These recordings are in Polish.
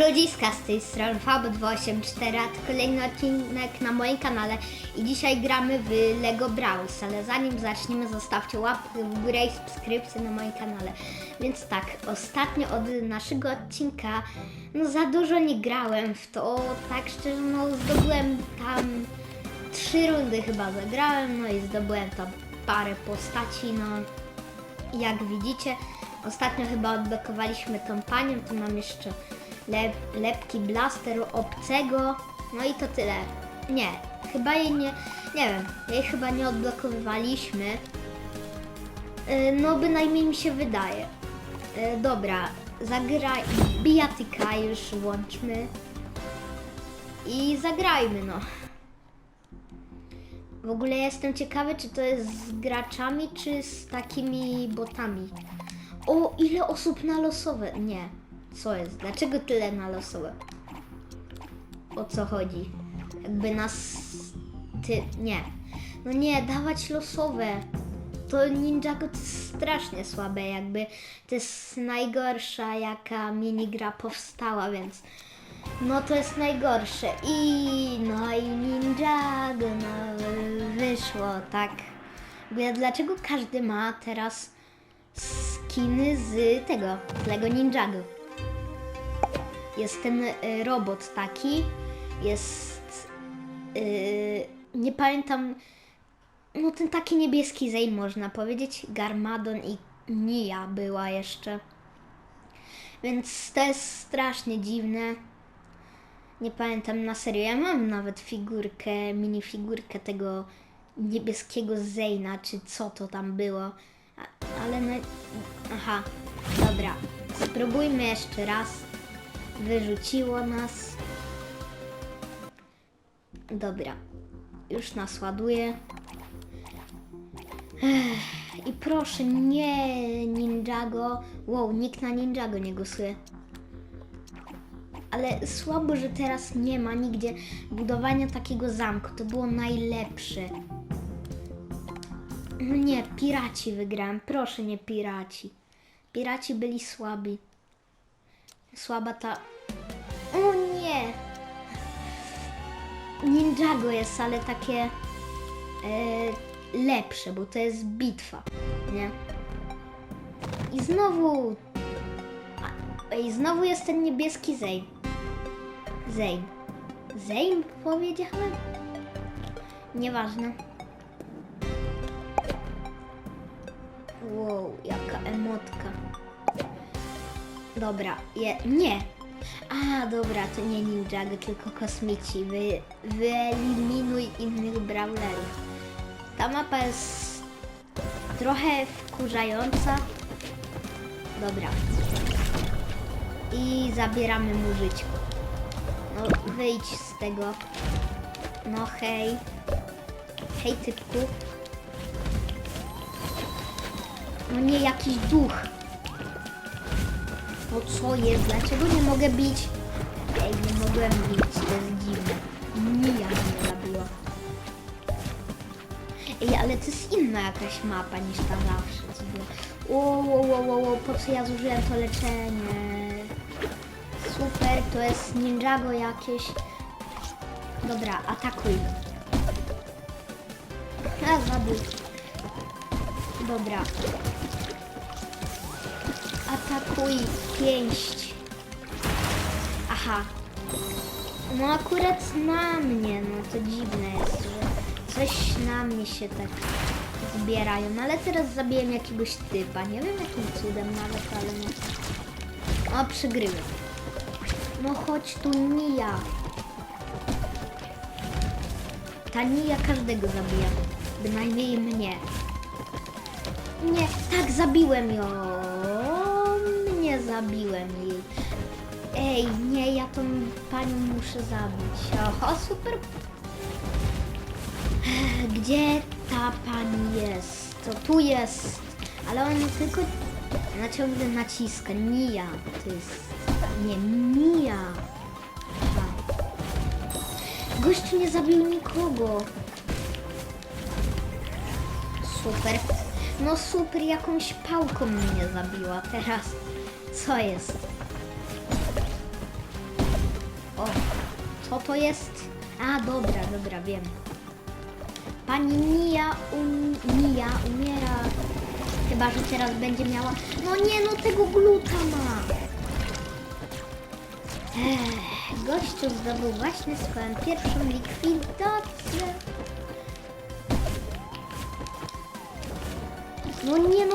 ludziska z tej strony Fab284, a to kolejny odcinek na moim kanale i dzisiaj gramy w Lego Brawls, ale zanim zaczniemy zostawcie łapkę w górę i subskrypcję na moim kanale. Więc tak, ostatnio od naszego odcinka no za dużo nie grałem w to, tak szczerze no zdobyłem tam trzy rundy chyba zagrałem, no i zdobyłem tam parę postaci, no jak widzicie, ostatnio chyba odblokowaliśmy tą panią, tu mam jeszcze lep, lepki blaster obcego, no i to tyle. Nie, chyba jej nie, nie wiem, jej chyba nie odblokowywaliśmy. Yy, No bynajmniej mi się wydaje. Yy, Dobra, zagraj, bijatyka już włączmy i zagrajmy no. W ogóle jestem ciekawy, czy to jest z graczami, czy z takimi botami. O, ile osób na losowe? Nie. Co jest? Dlaczego tyle na losowe? O co chodzi? Jakby nas... Ty... Nie. No nie, dawać losowe. To Ninjago to jest strasznie słabe, jakby to jest najgorsza jaka minigra powstała, więc no to jest najgorsze. I no i Ninjago no, wyszło, tak. Dlaczego każdy ma teraz skiny z tego, Lego Ninjago? Jest ten y, robot taki, jest... y, nie pamiętam... No ten taki niebieski Zane można powiedzieć. Garmadon i Nia była jeszcze. Więc to jest strasznie dziwne. Nie pamiętam na serio. Ja mam nawet figurkę, minifigurkę tego niebieskiego Zejna, czy co to tam było. Ale no... Aha, dobra. Spróbujmy jeszcze raz. Wyrzuciło nas. Dobra. Już nas ładuje. I proszę, nie Ninjago. Wow, nikt na Ninjago nie głosuje. Ale słabo, że teraz nie ma nigdzie budowania takiego zamku. To było najlepsze. No nie, piraci wygrałem. Proszę, nie piraci. Piraci byli słabi. Słaba ta... O nie! Ninjago jest, ale takie e, lepsze, bo to jest bitwa, nie? I znowu... I znowu jest ten niebieski Zane. Zane. Zane powiedziałem? Nieważne. Wow, jaka emotka. Dobra, je, nie. A, dobra, to nie Ninjago, tylko kosmici. Wy, wyeliminuj innych brawlerów. Ta mapa jest trochę wkurzająca. Dobra. I zabieramy mu żyćko. No, wyjdź z tego. No, hej. Hej, typku. No nie, jakiś duch. No co jest? Dlaczego nie mogę bić? Ej, nie mogłem bić, to jest dziwne. Mija mnie zabiła. Ej, ale to jest inna jakaś mapa niż ta zawsze. Co było. O, o, o, o, o, po co ja zużyłem to leczenie? Super, to jest Ninjago jakieś. Dobra, atakuj. A, zabił. Dobra. Atakuj pięść. Aha. No akurat na mnie, no to dziwne jest, że coś na mnie się tak zbierają. No ale teraz zabiłem jakiegoś typa. Nie wiem jakim cudem nawet, ale no. O, przygryłem. No chodź tu, Nia. Ta Nia każdego zabija. Bynajmniej mnie. Nie, tak, zabiłem ją. Zabiłem jej. Ej, nie, ja tą panią muszę zabić. Oho, super. Gdzie ta pani jest? To tu jest. Ale ona tylko... Ona ciągle naciska. Mija. To jest... Nie, Mija. Gościu nie zabił nikogo. Super. No super, jakąś pałką mnie zabiła teraz. Co jest? Co to jest? A, dobra, dobra, wiem. Pani Mia, um, Mia umiera. Chyba, że teraz będzie miała... No nie, no tego gluta ma. Ech, gościu zdobył właśnie swoją pierwszą likwidację. No nie no,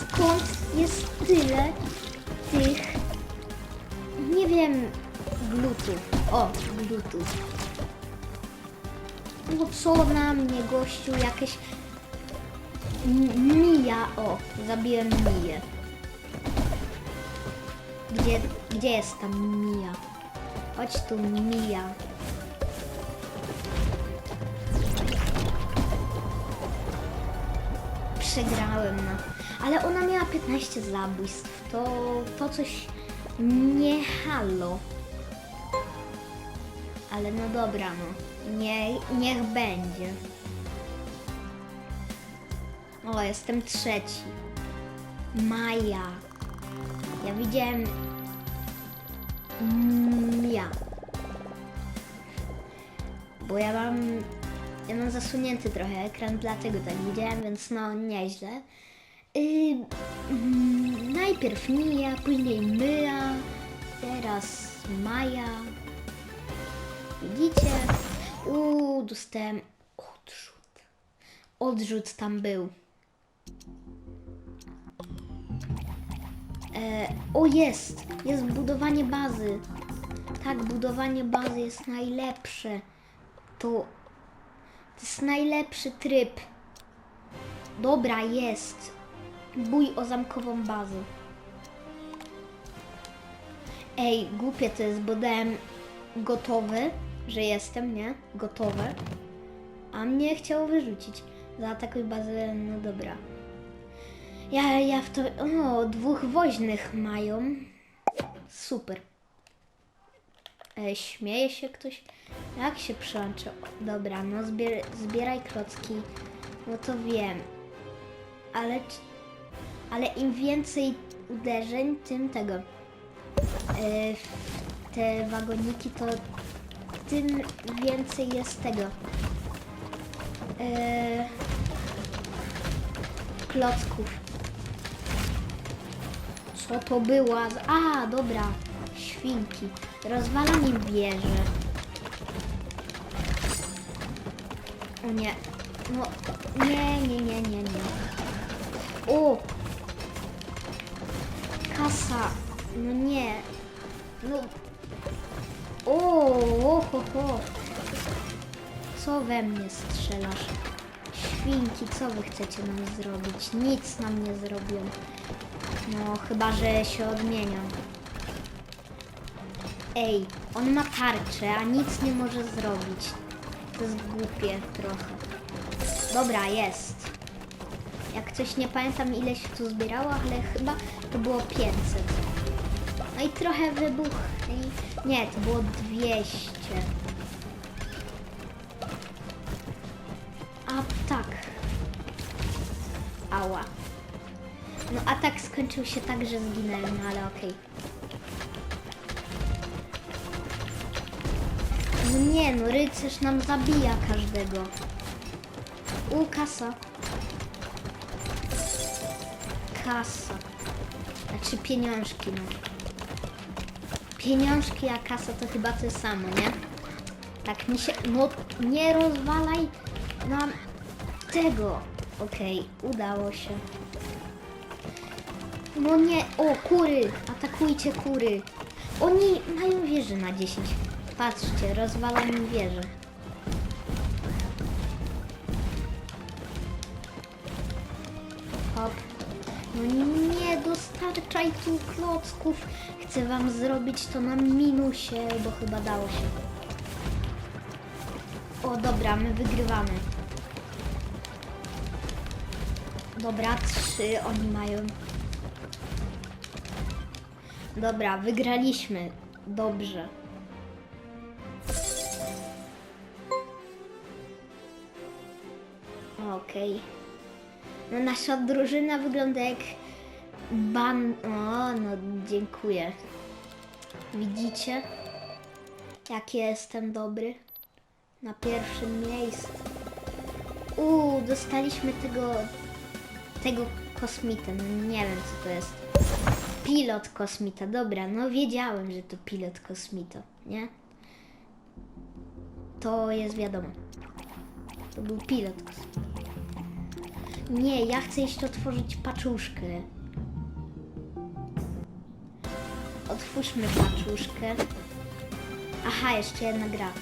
skąd jest tyle tych, nie wiem, glutów. O, glutów. No co na mnie, gościu, jakieś Mija, o, zabiłem Miję. Gdzie, gdzie jest ta Mija? Chodź tu, Mija. Przegrałem, no. Ale ona miała 15 zabójstw. To, to coś nie halo. Ale no dobra, no. Nie, niech będzie. O, jestem trzeci. Maja. Ja widziałem. Mm, ja. Bo ja mam. Ja mam zasunięty trochę ekran, dlatego tak widziałem, więc no nieźle. Najpierw Mija, później Myja, teraz Maja. Widzicie? Uuu, dostałem odrzut. Odrzut tam był. E, o jest! Jest budowanie bazy. Tak, budowanie bazy jest najlepsze. To, to jest najlepszy tryb. Dobra, jest. Bój o zamkową bazę. Ej, głupie to jest, bo dałem gotowy, że jestem, nie? Gotowe. A mnie chciało wyrzucić. Zaatakuj bazę, no dobra. Ja, ja w to... O, dwóch woźnych mają. Super. E, śmieje się ktoś? Jak się przełączy? Dobra, no zbier, zbieraj klocki. No to wiem. Ale... c- Ale im więcej uderzeń, tym tego. E, te wagoniki to tym więcej jest tego. E, klocków. Co to była? A, dobra. Świnki. Rozwalaniem wieży. O nie. No, nie, nie, nie, nie, nie. O! Kasa. No nie. No. O, ho. Co we mnie strzelasz? Świnki, co wy chcecie nam zrobić? Nic nam nie zrobią. No, chyba, że się odmienią. Ej, on ma tarczę, a nic nie może zrobić. To jest głupie trochę. Dobra, jest. Jak coś nie pamiętam ile się tu zbierało, ale chyba to było 500. No i trochę wybuch. Nie, to było 200. A tak. Ała. No atak skończył się tak, że zginęłem, no ale okej. No nie, no rycerz nam zabija każdego. U, kasa. Kasa. Znaczy pieniążki, no. Pieniążki, a kasa to chyba to samo, nie? Tak mi się... No, nie rozwalaj nam tego. Okej, udało się. No nie, o kury, atakujcie kury. Oni mają wieżę na 10. Patrzcie, rozwalam im wieżę. Hop. No nie, dostarczaj tu klocków. Chcę wam zrobić to na minusie, bo chyba dało się. O, dobra, my wygrywamy. Dobra, trzy oni mają. Dobra, wygraliśmy. Dobrze. Okej. No nasza drużyna wygląda jak ban... O, no dziękuję. Widzicie? Jak jestem dobry. Na pierwszym miejscu. Uuu, dostaliśmy tego, tego kosmita. No nie wiem co to jest. Pilot kosmita, dobra, no wiedziałem, że to pilot kosmita, nie? To jest wiadomo. To był pilot kosmita. Nie, ja chcę jeszcze otworzyć paczuszkę. otwórzmy paczuszkę. Aha, jeszcze jedna gra.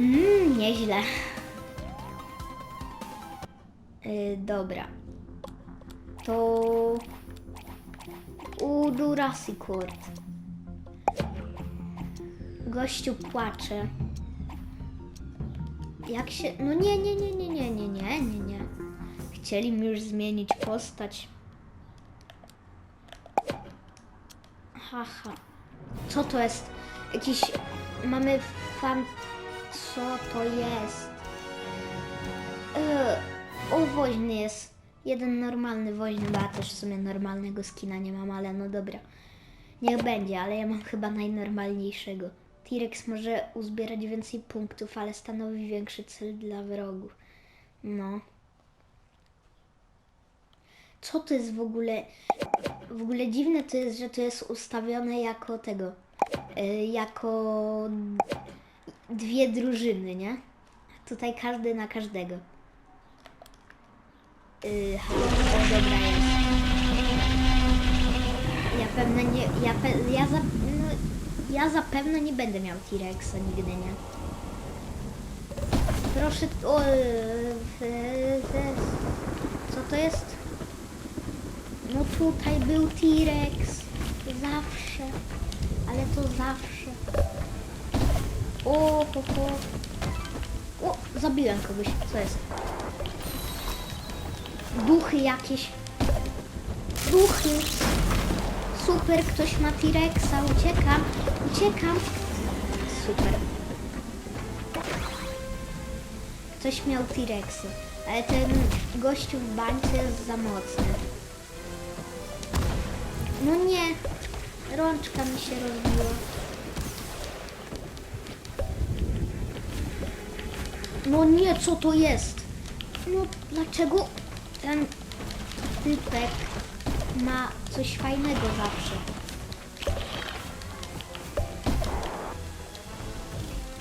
Mmm, nieźle. Yy, dobra. To... U Durasikord. Gościu płacze. Jak się... No nie, nie, nie, nie, nie, nie, nie, nie. Chcieli mi już zmienić postać. Haha. Co to jest? Jakiś... Mamy fan... Co to jest? Yy, o, woźny jest. Jeden normalny woźny, bo ja też w sumie normalnego skina nie mam, ale no dobra. Niech będzie, ale ja mam chyba najnormalniejszego. T-Rex może uzbierać więcej punktów, ale stanowi większy cel dla wrogów. No. Co to jest w ogóle? W ogóle dziwne to jest, że to jest ustawione jako tego. y, jako dwie drużyny, nie? Tutaj każdy na każdego. Yy, dobra jest. Ja pewnie nie, ja, pe, ja, za, no, ja zapewne nie będę miał T-Rexa nigdy, nie? Proszę, o, e, e, co to jest? No tutaj był T-Rex, zawsze, ale to zawsze. O, ho, ho. O, zabiłem kogoś, co jest? Duchy jakieś. Duchy. Super, ktoś ma T-Rexa. Uciekam, uciekam. Super. Ktoś miał T-Rexy. Ale ten gościu w bańce jest za mocny. No nie. Rączka mi się rozbiła. No nie, co to jest? No dlaczego ten typek ma coś fajnego zawsze?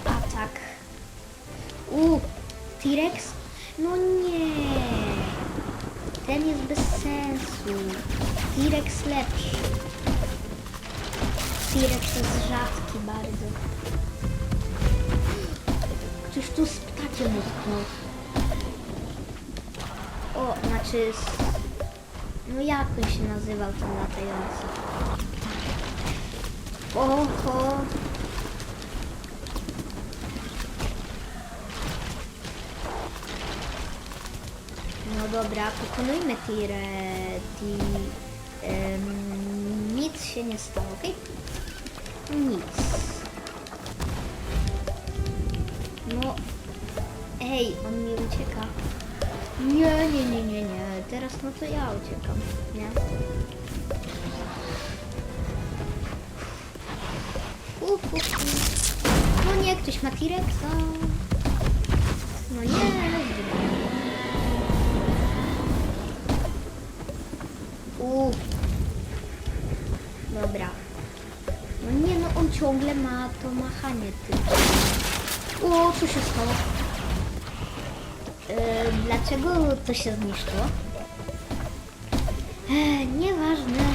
Atak. U, T-Rex? No nie. Ten jest bez sensu. T-Rex lepszy. T-Rex jest rzadki bardzo. Ktoś tu z ptakiem utknął. O, znaczy... s- No jak on się nazywał ten latający? Oho! No dobra, pokonujmy tire... Em, nic się nie stało, okej? Nic. No... Ej, on mi ucieka. Nie, nie, nie, nie, nie. Teraz no to ja uciekam, nie? Uf, uf, uf. No nie, ktoś ma T-Rexa. No nie, Dobra. No nie, no on ciągle ma to machanie tylko. O, co się stało? E, dlaczego to się zniszczyło? E, nieważne.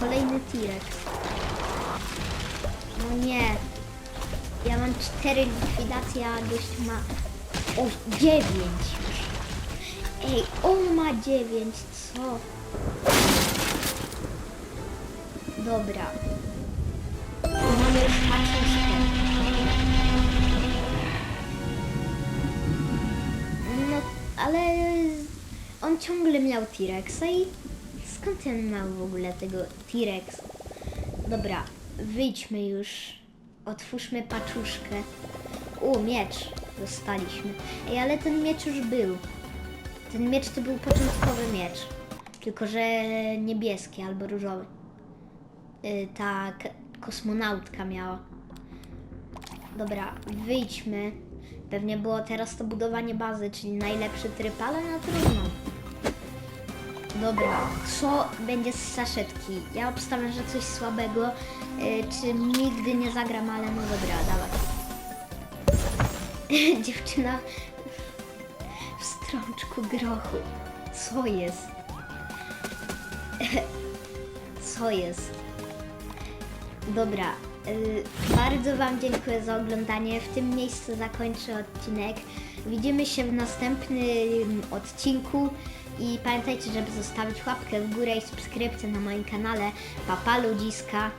Kolejny T-Rex. No nie. Ja mam cztery likwidacje, a gość ma... O, dziewięć. Ej, on ma dziewięć, co? Dobra. Mamy już paczuszkę. ale on ciągle miał T-Rexa i skąd on miał w ogóle tego T-Rexa? Dobra, wyjdźmy już. Otwórzmy paczuszkę. U, miecz dostaliśmy. Ej, ale ten miecz już był. Ten miecz to był początkowy miecz. Tylko, że niebieski albo różowy. Y, ta kosmonautka miała. Dobra, wyjdźmy. Pewnie było teraz to budowanie bazy, czyli najlepszy tryb, ale no trudno. Dobra, co będzie z saszetki? Ja obstawiam, że coś słabego. Y, czy nigdy nie zagram, ale no dobra, dawaj. Dziewczyna w strączku grochu. Co jest? Co jest? Dobra, y, bardzo Wam dziękuję za oglądanie. W tym miejscu zakończę odcinek. Widzimy się w następnym odcinku i pamiętajcie, żeby zostawić łapkę w górę i subskrypcję na moim kanale. Papa ludziska.